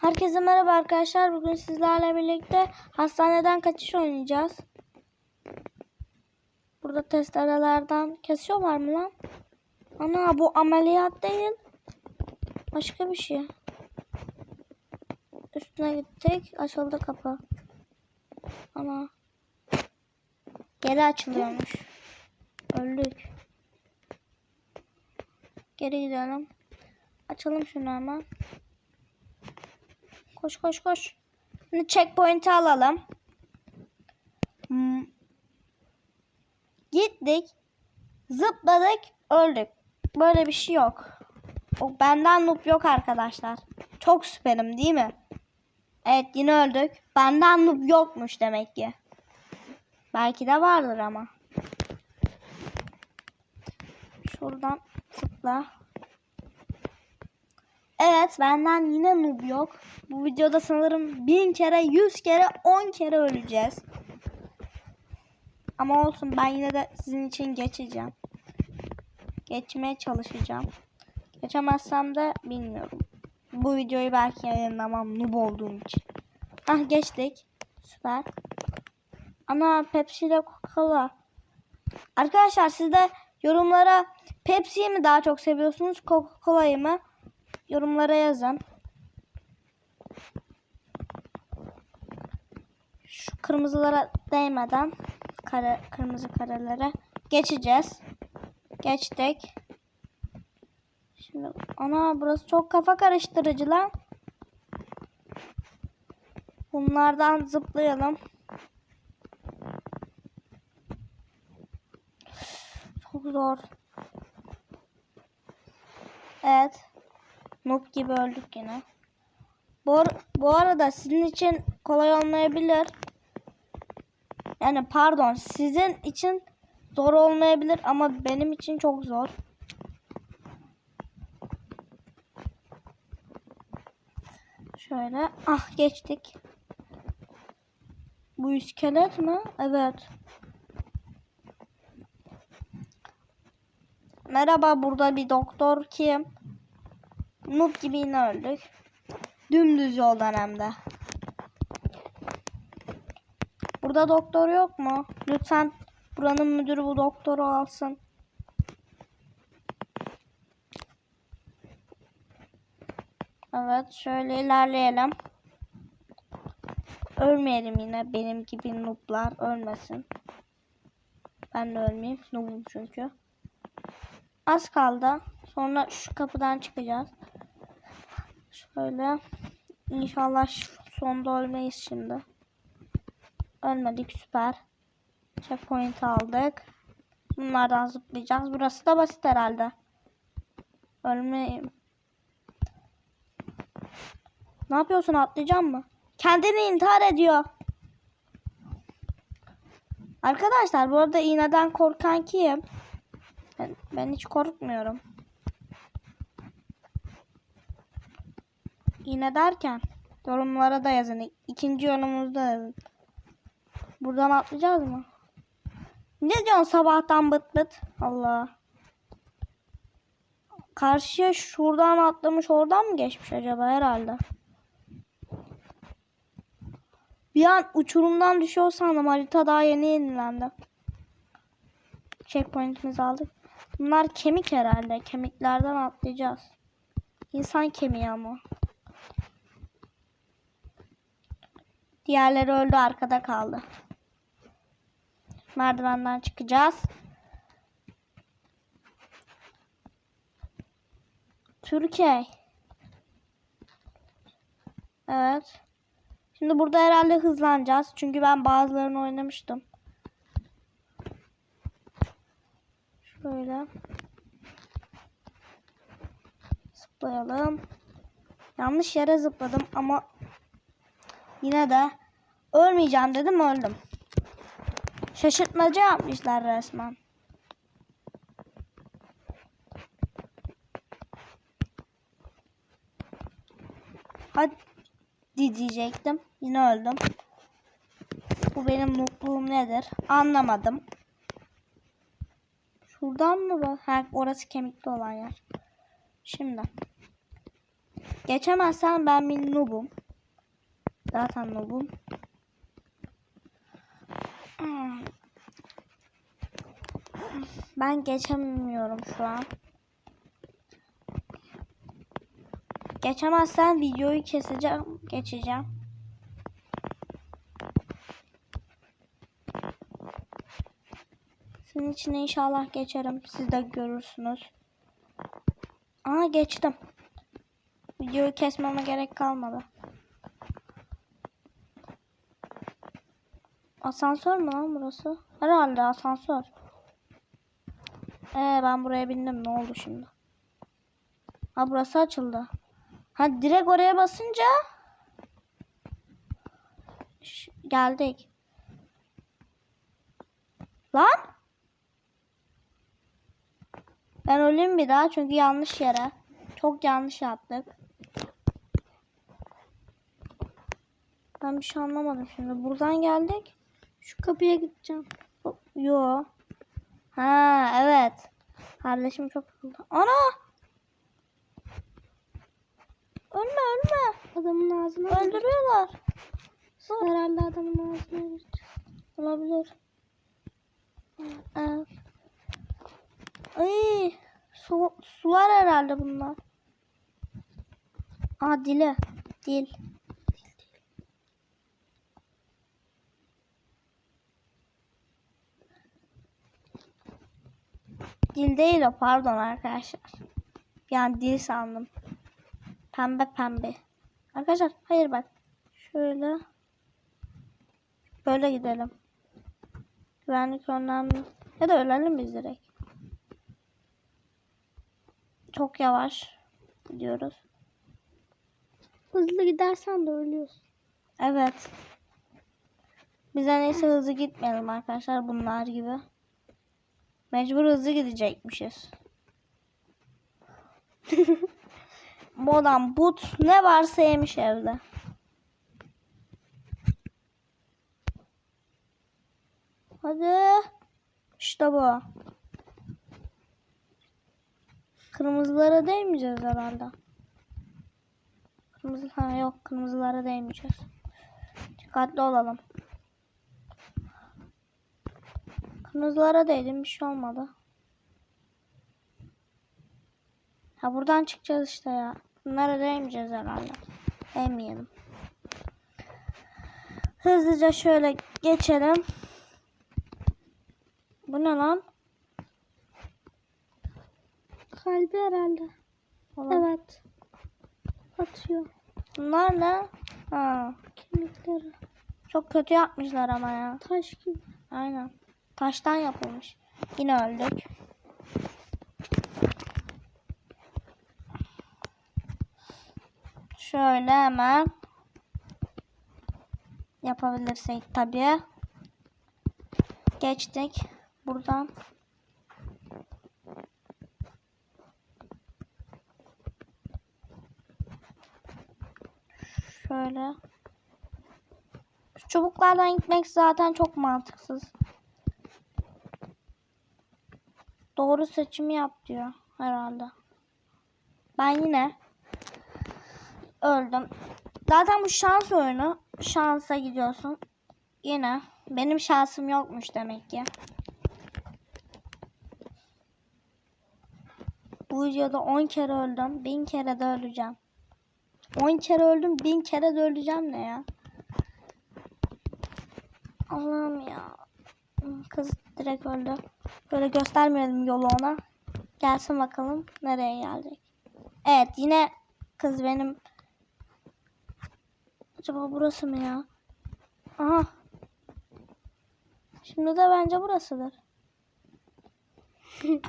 Herkese merhaba arkadaşlar. Bugün sizlerle birlikte hastaneden kaçış oynayacağız. Burada testerelerden kesiyorlar mı lan? Ana bu ameliyat değil. Başka bir şey. Üstüne gittik. Açıldı kapı. Ana. Geri açılıyormuş. Öldük. Geri gidelim. Açalım şunu hemen. Koş koş koş. Şimdi checkpoint'i alalım. Hmm. Gittik. Zıpladık. Öldük. Böyle bir şey yok. O benden noob yok arkadaşlar. Çok süperim değil mi? Evet yine öldük. Benden noob yokmuş demek ki. Belki de vardır ama. Şuradan zıpla. Evet benden yine noob yok. Bu videoda sanırım bin kere, yüz kere, on kere öleceğiz. Ama olsun ben yine de sizin için geçeceğim. Geçmeye çalışacağım. Geçemezsem de bilmiyorum. Bu videoyu belki yayınlamam noob olduğum için. Ah geçtik. Süper. Ana Pepsi ile Coca-Cola. Arkadaşlar siz de yorumlara Pepsi'yi mi daha çok seviyorsunuz Coca-Cola'yı mı? Yorumlara yazın. Şu kırmızılara değmeden kare, kırmızı karelere geçeceğiz. Geçtik. Şimdi ana burası çok kafa karıştırıcı lan. Bunlardan zıplayalım. Çok zor. Evet. Noob gibi öldük yine. Bu, bu arada sizin için kolay olmayabilir. Yani pardon sizin için zor olmayabilir ama benim için çok zor. Şöyle ah geçtik. Bu iskelet mi? Evet. Merhaba burada bir doktor kim? Noob gibi yine öldük. Dümdüz yoldan hem de. Burada doktor yok mu? Lütfen buranın müdürü bu doktoru alsın. Evet şöyle ilerleyelim. Ölmeyelim yine benim gibi nooblar ölmesin. Ben de ölmeyeyim noobum çünkü. Az kaldı. Sonra şu kapıdan çıkacağız. Şöyle. İnşallah sonda ölmeyiz şimdi. Ölmedik süper. Checkpoint aldık. Bunlardan zıplayacağız. Burası da basit herhalde. Ölmeyeyim. Ne yapıyorsun atlayacağım mı? Kendini intihar ediyor. Arkadaşlar bu arada iğneden korkan kim? Ben, ben hiç korkmuyorum. İğne derken yorumlara da yazın. İkinci yorumumuzda yazın. Buradan atlayacağız mı? Ne diyorsun sabahtan bıt bıt? Allah. Karşıya şuradan atlamış oradan mı geçmiş acaba herhalde? Bir an uçurumdan düşüyor sandım. Harita daha yeni yenilendi. Checkpoint'imizi aldık. Bunlar kemik herhalde. Kemiklerden atlayacağız. İnsan kemiği ama. Diğerleri öldü arkada kaldı. Merdivenden çıkacağız. Türkiye. Evet. Şimdi burada herhalde hızlanacağız. Çünkü ben bazılarını oynamıştım. Şöyle. Zıplayalım. Yanlış yere zıpladım ama yine de ölmeyeceğim dedim öldüm. Şaşırtmaca yapmışlar resmen. Hadi diyecektim. Yine öldüm. Bu benim mutluluğum nedir? Anlamadım. Şuradan mı bu? Ha, orası kemikli olan yer. Şimdi. Geçemezsen ben bir noobum. Zaten. Hmm. Ben geçemiyorum şu an. Geçemezsen videoyu keseceğim, geçeceğim. Sizin için inşallah geçerim. Siz de görürsünüz. Aa geçtim. Videoyu kesmeme gerek kalmadı. Asansör mü lan burası? Herhalde asansör. Ee ben buraya bindim. Ne oldu şimdi? Ha burası açıldı. Ha direkt oraya basınca Ş- geldik. Lan? Ben öleyim bir daha çünkü yanlış yere. Çok yanlış yaptık. Ben bir şey anlamadım şimdi. Buradan geldik. Şu kapıya gideceğim. Yo. Ha evet. Kardeşim çok. Ana! Ölme ölme. Adamın ağzına. Öldürüyorlar. Herhalde adamın ağzına vur. Olabilir. Evet. Ay, su, sular herhalde bunlar. Aa dili. Dil. Dil değil o pardon arkadaşlar. Yani dil sandım. Pembe pembe. Arkadaşlar hayır bak. Şöyle. Böyle gidelim. Güvenlik önlemli. Ya da ölelim biz direkt. Çok yavaş gidiyoruz. Hızlı gidersen de ölüyorsun. Evet. Biz en iyisi hızlı gitmeyelim arkadaşlar bunlar gibi. Mecbur hızlı gidecekmişiz. Bu adam but ne varsa yemiş evde. Hadi. İşte bu. Kırmızılara değmeyeceğiz herhalde. Kırmızı ha yok kırmızılara değmeyeceğiz. Dikkatli olalım. Kırmızılara değdim bir şey olmadı. Ha buradan çıkacağız işte ya. Bunlara değmeyeceğiz herhalde. Değmeyelim. Hızlıca şöyle geçelim. Bu ne lan? Kalbi herhalde. Olan. Evet. Atıyor Bunlar ne? Ha, kemikleri. çok kötü yapmışlar ama ya. Taş gibi. Aynen. Taştan yapılmış. Yine öldük. Şöyle hemen yapabilirsek tabii. Geçtik. Buradan. Şöyle. Çubuklardan gitmek zaten çok mantıksız. Doğru seçimi yap diyor herhalde. Ben yine öldüm. Zaten bu şans oyunu. Şansa gidiyorsun. Yine benim şansım yokmuş demek ki. Bu videoda 10 kere öldüm. 1000 kere de öleceğim. 10 kere öldüm. 1000 kere de öleceğim ne ya? Allah'ım ya. Kız direkt öldü. Böyle göstermeyelim yolu ona. Gelsin bakalım nereye gelecek. Evet yine kız benim. Acaba burası mı ya? Aha. Şimdi de bence burasıdır.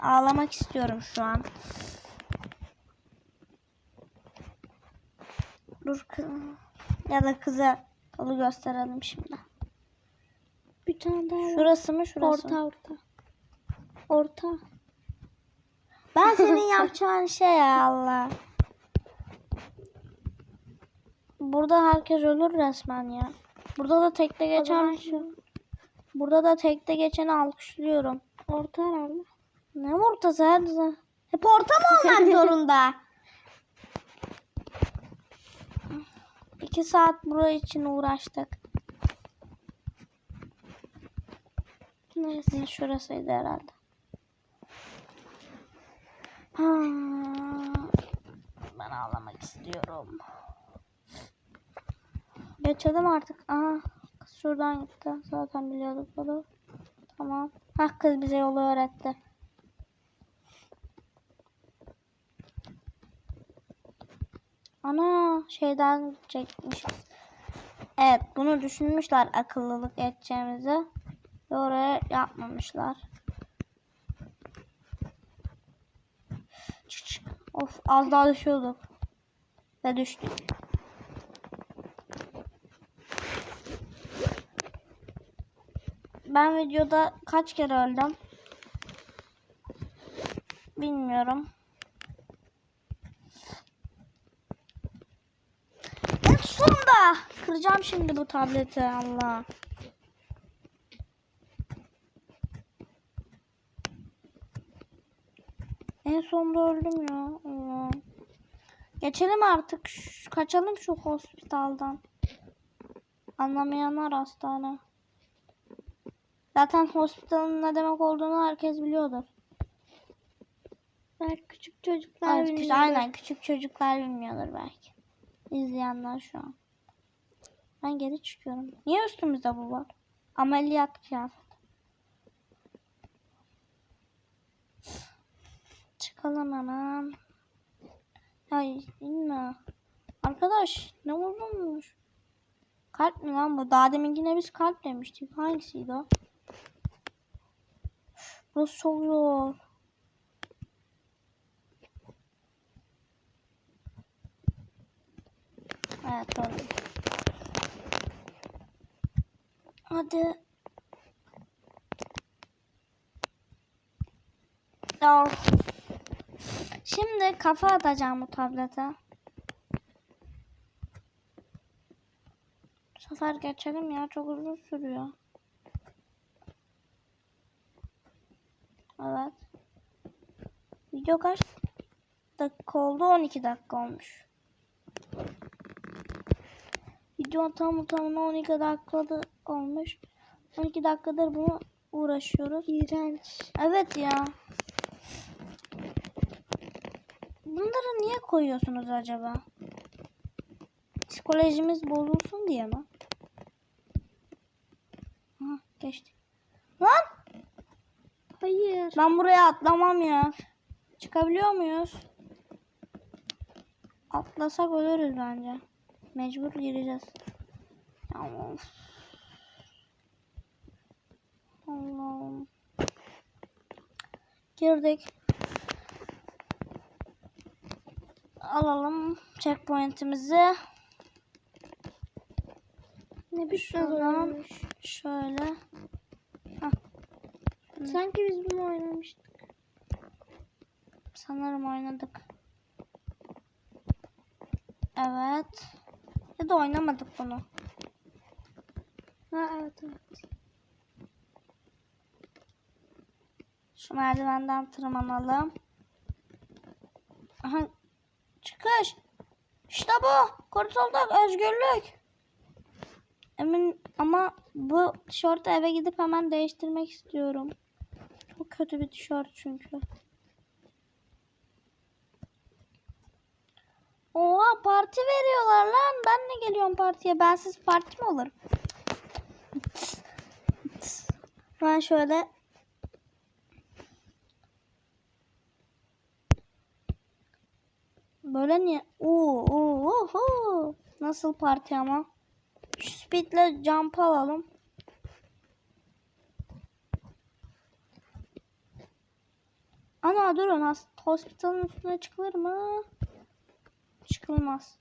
Ağlamak istiyorum şu an. Dur kız. Ya da kıza yolu gösterelim şimdi. Bir tane daha var. Şurası mı şurası? Orta orta. Orta. Ben senin yapacağın şey ya Allah. Burada herkes ölür resmen ya. Burada da tekte geçen şu- Burada da tekte geçeni alkışlıyorum. Orta herhalde. Ne ortası her zaman? Hep orta mı olmak zorunda? İki saat buraya için uğraştık. Neresi? Yine şurasıydı herhalde. Ha, ben ağlamak istiyorum. Geçelim artık. Aha kız şuradan gitti. Zaten biliyorduk bunu. Tamam. Hah kız bize yolu öğretti. Ana şeyden çekmişiz. Evet bunu düşünmüşler akıllılık edeceğimizi. Ve oraya yapmamışlar. Of az daha düşüyorduk. Ve düştük. Ben videoda kaç kere öldüm? Bilmiyorum. En sonunda kıracağım şimdi bu tableti Allah. En sonunda öldüm ya. Allah. Geçelim artık. Ş- Kaçalım şu hospitaldan. Anlamayanlar hastane. Zaten hospitalın ne demek olduğunu herkes biliyordur. Belki küçük çocuklar Evet, bilmiyorlar. aynen küçük çocuklar bilmiyordur belki. İzleyenler şu an. Ben geri çıkıyorum. Niye üstümüzde bu var? Ameliyat kıyafet. Çıkalım hemen. Ay inme. Arkadaş ne uzunmuş. Kalp mi lan bu? Daha deminkine biz kalp demiştik. Hangisiydi o? Burası çok zor. Evet doğru. Hadi. Of. Şimdi kafa atacağım bu tablete. Bu sefer geçelim ya çok uzun sürüyor. Evet. Video kaç dakika oldu? 12 dakika olmuş. Video tam tamına 12 dakikada olmuş. 12 dakikadır bunu uğraşıyoruz. İğrenç. Evet ya. Bunları niye koyuyorsunuz acaba? Psikolojimiz bozulsun diye mi? Aha geçtik. Lan Hayır. ben buraya atlamam ya. Çıkabiliyor muyuz? Atlasak ölürüz bence. Mecbur gireceğiz. Tamam. Allah'ım. Girdik. Alalım checkpoint'imizi. Ne bitmez Şuradan oynamış. şöyle. Sanki biz bunu oynamıştık. Sanırım oynadık. Evet. Ya da oynamadık bunu. Ha evet evet. Şu merdivenden tırmanalım. Aha. Çıkış. İşte bu. Kurtulduk. Özgürlük. Emin ama bu tişörtü eve gidip hemen değiştirmek istiyorum. Çok kötü bir tişört çünkü. Oha parti veriyorlar lan. Ben ne geliyorum partiye? Bensiz parti mi olur? Ben şöyle Böyle niye? Oo, oo, oho. Nasıl parti ama? Şu speedle jump alalım. Ana durun hospitalın üstüne çıkılır mı? Çıkılmaz.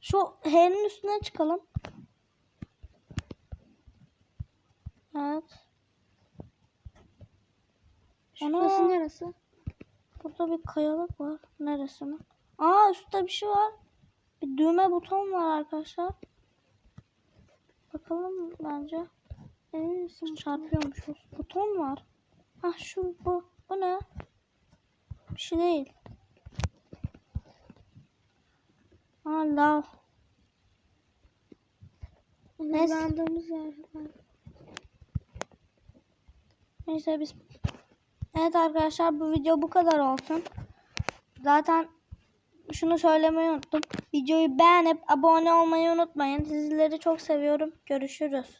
Şu H'nin üstüne çıkalım. Evet. Şurası Ana. neresi? Burada bir kayalık var. Neresi mi? Aa üstte bir şey var. Bir düğme buton var arkadaşlar. Bakalım bence. Emin misin? Çarpıyormuşuz. Buton var. Ah şu bu. Bu ne? Bir şey değil. Aa lav. Neyse. Hızlandığımız yer. Neyse biz Evet arkadaşlar bu video bu kadar olsun. Zaten şunu söylemeyi unuttum. Videoyu beğenip abone olmayı unutmayın. Sizleri çok seviyorum. Görüşürüz.